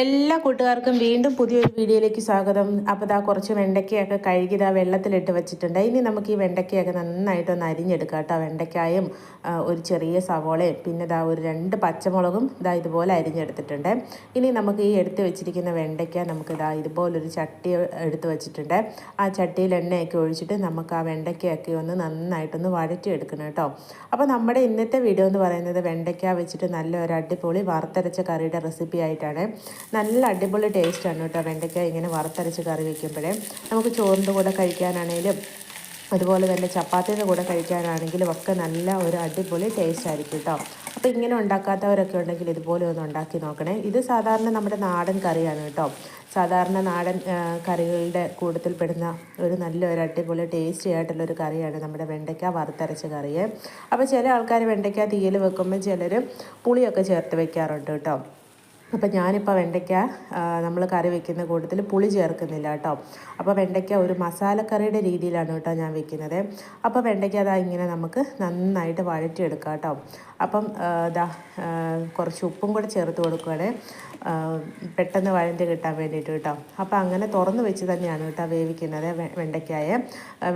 എല്ലാ കൂട്ടുകാർക്കും വീണ്ടും പുതിയൊരു വീഡിയോയിലേക്ക് സ്വാഗതം. അപ്പോൾ ഇതാ കുറച്ച് വെണ്ടയ്ക്കയൊക്കെ കഴുകി ഇതാ വെള്ളത്തിലിട്ട് വെച്ചിട്ടുണ്ട്. ഇനി നമുക്ക് ഈ വെണ്ടയ്ക്കയൊക്കെ നന്നായിട്ടൊന്ന് അരിഞ്ഞെടുക്കാം കേട്ടോ. വെണ്ടയ്ക്കായും ഒരു ചെറിയ സവോളയും പിന്നെ ഇതാ ഒരു രണ്ട് പച്ചമുളകും ഇതാ ഇതുപോലെ അരിഞ്ഞെടുത്തിട്ടുണ്ട്. ഇനി നമുക്ക് ഈ എടുത്ത് വെച്ചിരിക്കുന്ന വെണ്ടയ്ക്ക നമുക്ക് ഇതാ ഇതുപോലൊരു ചട്ടി എടുത്ത് വെച്ചിട്ടുണ്ട്. ആ ചട്ടിയിൽ എണ്ണയൊക്കെ ഒഴിച്ചിട്ട് നമുക്ക് ആ വെണ്ടയ്ക്കയൊക്കെ ഒന്ന് നന്നായിട്ടൊന്ന് വഴറ്റിയെടുക്കണം കേട്ടോ. അപ്പോൾ നമ്മുടെ ഇന്നത്തെ വീഡിയോ എന്ന് പറയുന്നത് വെണ്ടയ്ക്ക വെച്ചിട്ട് നല്ല ഒരു അടിപൊളി വറുത്തരച്ച കറിയുടെ റെസിപ്പി ആയിട്ടാണ്. നല്ല അടിപൊളി ടേസ്റ്റാണ് കേട്ടോ. വെണ്ടയ്ക്ക ഇങ്ങനെ വറുത്തരച്ച് കറി വയ്ക്കുമ്പോഴേ നമുക്ക് ചോറിന്റെ കൂടെ കഴിക്കാനാണേലും അതുപോലെ തന്നെ ചപ്പാത്തിയുടെ കൂടെ കഴിക്കാനാണെങ്കിലും ഒക്കെ നല്ല ഒരു അടിപൊളി ടേസ്റ്റ് ആയിരിക്കും കേട്ടോ. അപ്പോൾ ഇങ്ങനെ ഉണ്ടാക്കാത്തവരൊക്കെ ഉണ്ടെങ്കിൽ ഇതുപോലെ ഒന്ന് ഉണ്ടാക്കി നോക്കണേ. ഇത് സാധാരണ നമ്മുടെ നാടൻ കറിയാണ് കേട്ടോ. സാധാരണ നാടൻ കറികളുടെ കറികളുടെ ഒരു നല്ല ഒരു അടിപൊളി ടേസ്റ്റി ആയിട്ടുള്ള ഒരു കറിയാണ് നമ്മുടെ വെണ്ടയ്ക്ക വറുത്തരച്ച കറി. അപ്പോൾ ചില ആൾക്കാർ വെണ്ടയ്ക്ക തീയിൽ വെക്കുമ്പോൾ ചിലർ പുളിയൊക്കെ ചേർത്ത് വെക്കാറുണ്ട് കേട്ടോ. അപ്പോൾ ഞാനിപ്പോൾ വെണ്ടയ്ക്ക നമ്മൾ കറി വെക്കുന്ന കൂട്ടത്തിൽ പുളി ചേർക്കുന്നില്ല കേട്ടോ. അപ്പോൾ വെണ്ടയ്ക്ക ഒരു മസാലക്കറിയുടെ രീതിയിലാണ് കേട്ടോ ഞാൻ വെക്കുന്നത്. അപ്പോൾ വെണ്ടയ്ക്ക അതാ ഇങ്ങനെ നമുക്ക് നന്നായിട്ട് വഴറ്റിയെടുക്കാം കേട്ടോ. അപ്പം ഇതാ കുറച്ച് ഉപ്പും കൂടെ ചേർത്ത് കൊടുക്കുകയാണെ പെട്ടെന്ന് വഴഞ്ഞ് കിട്ടാൻ വേണ്ടിയിട്ട് കേട്ടോ. അപ്പോൾ അങ്ങനെ തുറന്ന് വെച്ച് തന്നെയാണ് കേട്ടോ വേവിക്കുന്നത് വെണ്ടയ്ക്കായ.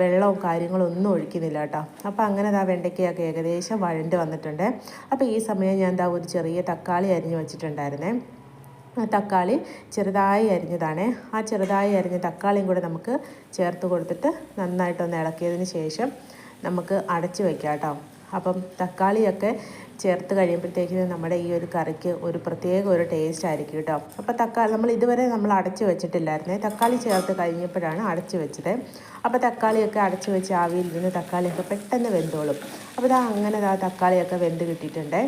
വെള്ളവും കാര്യങ്ങളും ഒന്നും ഒഴിക്കുന്നില്ല കേട്ടോ. അപ്പോൾ അങ്ങനെ ആ വെണ്ടയ്ക്കയൊക്കെ ഏകദേശം വഴണ്ട് വന്നിട്ടുണ്ട്. അപ്പോൾ ഈ സമയം ഞാൻ എന്താ ഒരു ചെറിയ തക്കാളി അരിഞ്ഞ് വെച്ചിട്ടുണ്ടായിരുന്നേ. തക്കാളി ചെറുതായി അരിഞ്ഞതാണ്. ആ ചെറുതായി അരിഞ്ഞ തക്കാളിയും കൂടെ നമുക്ക് ചേർത്ത് കൊടുത്തിട്ട് നന്നായിട്ടൊന്ന് ഇളക്കിയതിന് ശേഷം നമുക്ക് അടച്ച് വെക്കാം കേട്ടോ. അപ്പം തക്കാളിയൊക്കെ ചേർത്ത് കഴിയുമ്പോഴത്തേക്കിന് നമ്മുടെ ഈ ഒരു കറിക്ക് ഒരു പ്രത്യേക ഒരു ടേസ്റ്റ് ആയിരിക്കും കേട്ടോ അപ്പോൾ തക്കാളി നമ്മൾ ഇതുവരെ നമ്മൾ അടച്ചു വെച്ചിട്ടില്ലായിരുന്നേ. തക്കാളി ചേർത്ത് കഴിഞ്ഞപ്പോഴാണ് അടച്ചു വെച്ചത്. അപ്പോൾ തക്കാളിയൊക്കെ അടച്ച് വെച്ച് ആവിയിൽ നിന്ന് തക്കാളിയൊക്കെ പെട്ടെന്ന് വെന്തോളും. അപ്പോൾ ഇതാ അങ്ങനെ ആ തക്കാളിയൊക്കെ വെന്ത് കിട്ടിയിട്ടുണ്ട്.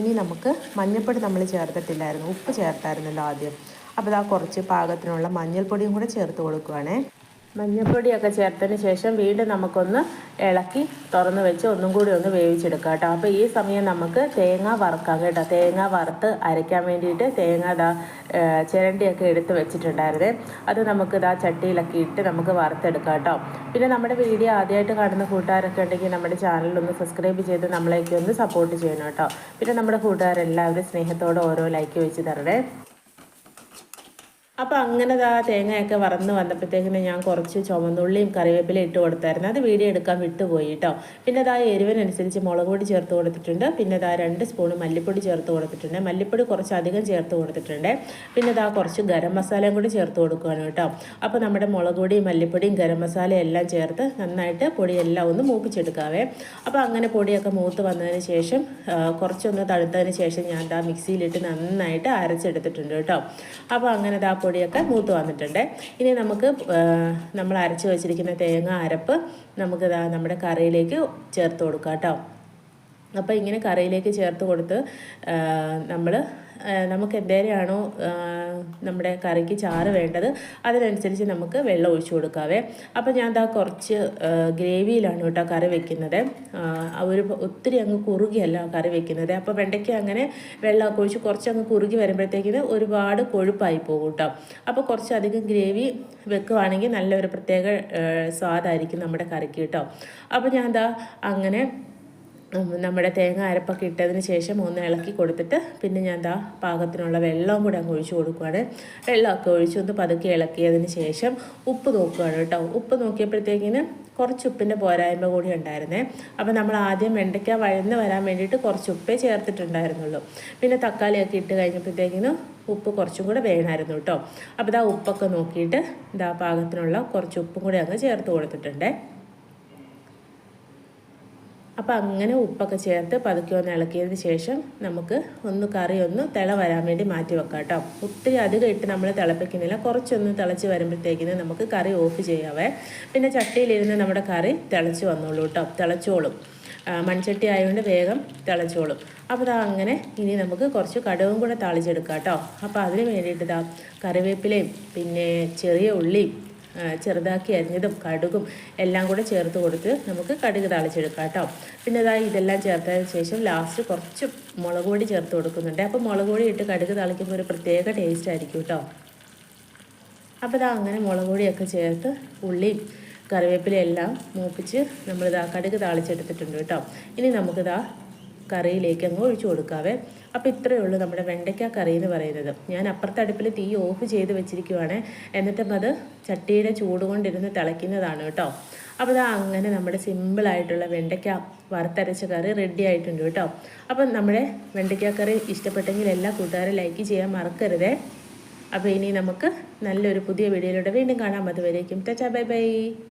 ഇനി നമുക്ക് മഞ്ഞൾപ്പൊടി നമ്മൾ ചേർത്തിട്ടില്ലായിരുന്നു. ഉപ്പ് ചേർത്തായിരുന്നല്ലോ ആദ്യം. അപ്പോൾ ഇതാ കുറച്ച് പാകത്തിനുള്ള മഞ്ഞൾപ്പൊടിയും കൂടെ ചേർത്ത് കൊടുക്കുവാണേ. മഞ്ഞൾപ്പൊടിയൊക്കെ ചേർത്തതിന് ശേഷം വീണ്ടും നമുക്കൊന്ന് ഇളക്കി തുറന്ന് വെച്ച് ഒന്നും കൂടി ഒന്ന് വേവിച്ചെടുക്കാം കേട്ടോ. അപ്പോൾ ഈ സമയം നമുക്ക് തേങ്ങ വറുക്കാം കേട്ടോ. തേങ്ങ വറുത്ത് അരയ്ക്കാൻ വേണ്ടിയിട്ട് തേങ്ങ ഇതാ ചിരണ്ടിയൊക്കെ എടുത്ത് വെച്ചിട്ടുണ്ടായിരുന്നേ. അത് നമുക്ക് ഇതാ ചട്ടിയിലൊക്കെ ഇട്ട് നമുക്ക് വറുത്തെടുക്കാം കേട്ടോ. പിന്നെ നമ്മുടെ വീഡിയോ ആദ്യമായിട്ട് കാണുന്ന കൂട്ടുകാരൊക്കെ ഉണ്ടെങ്കിൽ നമ്മുടെ ചാനലൊന്ന് സബ്സ്ക്രൈബ് ചെയ്ത് നമ്മളെയൊക്കെ ഒന്ന് സപ്പോർട്ട് ചെയ്യണം കേട്ടോ. പിന്നെ നമ്മുടെ കൂട്ടുകാരെല്ലാവരും സ്നേഹത്തോടെ ഓരോ ലൈക്ക് വെച്ച് തരണേ. അപ്പോൾ അങ്ങനെ ആ തേങ്ങയൊക്കെ വറന്ന് വന്നപ്പോഴത്തേക്കിന് ഞാൻ കുറച്ച് ചുമന്നുള്ളിയും കറിവേപ്പിലയും ഇട്ട് കൊടുത്തായിരുന്നു. അത് വീഡിയോ എടുക്കാൻ വിട്ടുപോയി കേട്ടോ. പിന്നെ ദാ എരിവിനനുസരിച്ച് മുളക് പൊടി ചേർത്ത് കൊടുത്തിട്ടുണ്ട്. പിന്നെ ദാ രണ്ട് സ്പൂൺ മല്ലിപ്പൊടി ചേർത്ത് കൊടുത്തിട്ടുണ്ട്. മല്ലിപ്പൊടി കുറച്ച് അധികം ചേർത്ത് കൊടുത്തിട്ടുണ്ട്. പിന്നെ ദാ കുറച്ച് ഗരം മസാലയും കൂടി ചേർത്ത് കൊടുക്കുകയാണ് കേട്ടോ. അപ്പോൾ നമ്മുടെ മുളക് പൊടിയും മല്ലിപ്പൊടിയും ഗരം മസാലയും എല്ലാം ചേർത്ത് നന്നായിട്ട് പൊടിയെല്ലാം ഒന്ന് മൂപ്പിച്ചെടുക്കാവേ. അപ്പോൾ അങ്ങനെ പൊടിയൊക്കെ മൂത്ത് വന്നതിന് ശേഷം കുറച്ചൊന്ന് തണുത്തതിന് ശേഷം ഞാൻ ആ മിക്സിയിലിട്ട് നന്നായിട്ട് അരച്ചെടുത്തിട്ടുണ്ട് കേട്ടോ. അപ്പോൾ അങ്ങനെ ദാ പൊടിയൊക്കെ മൂത്ത് വന്നിട്ടുണ്ട്. ഇനി നമുക്ക് നമ്മൾ അരച്ച് വെച്ചിരിക്കുന്ന തേങ്ങ അരപ്പ് നമുക്ക് നമ്മുടെ കറിയിലേക്ക് ചേർത്ത് കൊടുക്കാം കേട്ടോ. അപ്പോൾ ഇങ്ങനെ കറിയിലേക്ക് ചേർത്ത് കൊടുത്ത് നമ്മൾ നമുക്ക് എന്തേരെയാണോ നമ്മുടെ കറിക്ക് ചാറ് വേണ്ടത് അതിനനുസരിച്ച് നമുക്ക് വെള്ളം ഒഴിച്ചു കൊടുക്കാവേ. അപ്പോൾ ഞാൻ ദാ കുറച്ച് ഗ്രേവിയിലാണ് കേട്ടോ കറി വെക്കുന്നത്. ഒരു ഒത്തിരി അങ്ങ് കുറുകിയല്ല കറി വെക്കുന്നത്. അപ്പോൾ വെണ്ടയ്ക്ക് അങ്ങനെ വെള്ളമൊക്കെ ഒഴിച്ച് കുറച്ച് അങ്ങ് കുറുകി വരുമ്പോഴത്തേക്കിന് ഒരുപാട് കൊഴുപ്പായി പോകും കേട്ടോ. അപ്പോൾ കുറച്ചധികം ഗ്രേവി വെക്കുവാണെങ്കിൽ നല്ലൊരു പ്രത്യേക സ്വാദായിരിക്കും നമ്മുടെ കറിക്ക് കേട്ടോ. അപ്പോൾ ഞാൻ ദാ അങ്ങനെ നമ്മുടെ തേങ്ങ അരപ്പൊക്കെ ഇട്ടതിന് ശേഷം ഒന്ന് ഇളക്കി കൊടുത്തിട്ട് പിന്നെ ഞാൻ ദാ പാകത്തിനുള്ള വെള്ളവും കൂടെ അങ്ങ് ഒഴിച്ചു കൊടുക്കുകയാണ് വെള്ളമൊക്കെ ഒഴിച്ച് ഒന്ന് പതുക്കെ ഇളക്കിയതിന് ശേഷം ഉപ്പ് നോക്കുകയാണ് കേട്ടോ. ഉപ്പ് നോക്കിയപ്പോഴത്തേക്കിന് കുറച്ച് ഉപ്പിന്റെ പോരായ്മ കൂടി ഉണ്ടായിരുന്നേ. അപ്പോൾ നമ്മൾ ആദ്യം വെണ്ടയ്ക്ക വഴന്ന് വരാൻ വേണ്ടിയിട്ട് കുറച്ച് ഉപ്പേ ചേർത്തിട്ടുണ്ടായിരുന്നുള്ളൂ. പിന്നെ തക്കാളിയൊക്കെ ഇട്ട് കഴിഞ്ഞപ്പോഴത്തേക്കിന് ഉപ്പ് കുറച്ചും കൂടെ വേണമായിരുന്നു കേട്ടോ. അപ്പോൾ ഇതാ ഉപ്പൊക്കെ നോക്കിയിട്ട് ഇതാ പാകത്തിനുള്ള കുറച്ച് ഉപ്പും കൂടി അങ്ങ് ചേർത്ത് കൊടുത്തിട്ടുണ്ടേ. അപ്പോൾ അങ്ങനെ ഉപ്പൊക്കെ ചേർത്ത് പതുക്കെ ഒന്ന് ഇളക്കിയതിന് ശേഷം നമുക്ക് ഒന്ന് കറി ഒന്ന് തിള വരാൻ വേണ്ടി മാറ്റി വെക്കാം കേട്ടോ. ഒത്തിരി അധികം ഇട്ട് നമ്മൾ തിളപ്പിക്കുന്നില്ല. കുറച്ചൊന്ന് തിളച്ച് വരുമ്പോഴത്തേക്കിന് നമുക്ക് കറി ഓഫ് ചെയ്യാവേ. പിന്നെ ചട്ടിയിലിരുന്ന് നമ്മുടെ കറി തിളച്ച് വന്നോളൂ കേട്ടോ. തിളച്ചോളും. മൺചട്ടി ആയതുകൊണ്ട് വേഗം തിളച്ചോളും. അപ്പോൾ ഇതാ അങ്ങനെ ഇനി നമുക്ക് കുറച്ച് കടവും കൂടെ താളിച്ചെടുക്കാം കേട്ടോ. അപ്പോൾ അതിന് വേണ്ടിയിട്ട് ഇതാ കറിവേപ്പിലയും പിന്നെ ചെറിയ ഉള്ളിയും ചെറുതാക്കി അരിഞ്ഞതും കടുകും എല്ലാം കൂടെ ചേർത്ത് കൊടുത്ത് നമുക്ക് കടുക് താളിച്ചെടുക്കാം കേട്ടോ. പിന്നെ ഇതാ ഇതെല്ലാം ചേർത്തതിന് ശേഷം ലാസ്റ്റ് കുറച്ച് മുളക് പൊടി ചേർത്ത് കൊടുക്കുന്നുണ്ട്. അപ്പോൾ മുളക് പൊടി ഇട്ട് കടുക് താളിക്കുമ്പോൾ ഒരു പ്രത്യേക ടേസ്റ്റ് ആയിരിക്കും കേട്ടോ. അപ്പോൾ ഇതാ അങ്ങനെ മുളക് പൊടിയൊക്കെ ചേർത്ത് ഉള്ളിയും കറിവേപ്പിലയും എല്ലാം മൂപ്പിച്ച് നമ്മളിതാ കടുക് താളിച്ചെടുത്തിട്ടുണ്ട് കേട്ടോ. ഇനി നമുക്കിതാ കറിയിലേക്ക് അങ്ങ് ഒഴിച്ചു കൊടുക്കാവേ. അപ്പോൾ ഇത്രയേ ഉള്ളൂ നമ്മുടെ വെണ്ടയ്ക്ക കറി എന്ന് പറയുന്നത്. ഞാൻ അപ്പുറത്തെ അടുപ്പിൽ തീ ഓഫ് ചെയ്ത് വെച്ചിരിക്കുവാണ്. എന്നിട്ടും അത് ചട്ടിയുടെ ചൂട് കൊണ്ടിരുന്ന് തിളയ്ക്കുന്നതാണ് കേട്ടോ. അപ്പോൾ ഇതാ അങ്ങനെ നമ്മുടെ സിമ്പിളായിട്ടുള്ള വെണ്ടയ്ക്ക വറുത്തരച്ച കറി റെഡി ആയിട്ടുണ്ട് കേട്ടോ. അപ്പം നമ്മുടെ വെണ്ടയ്ക്ക കറി ഇഷ്ടപ്പെട്ടെങ്കിൽ എല്ലാ കൂട്ടുകാരും ലൈക്ക് ചെയ്യാൻ മറക്കരുതേ. അപ്പോൾ ഇനി നമുക്ക് നല്ലൊരു പുതിയ വീഡിയോയിലൂടെ വീണ്ടും കാണാം. അതുവരേക്കും ടച്ചാ ബൈ ബൈ.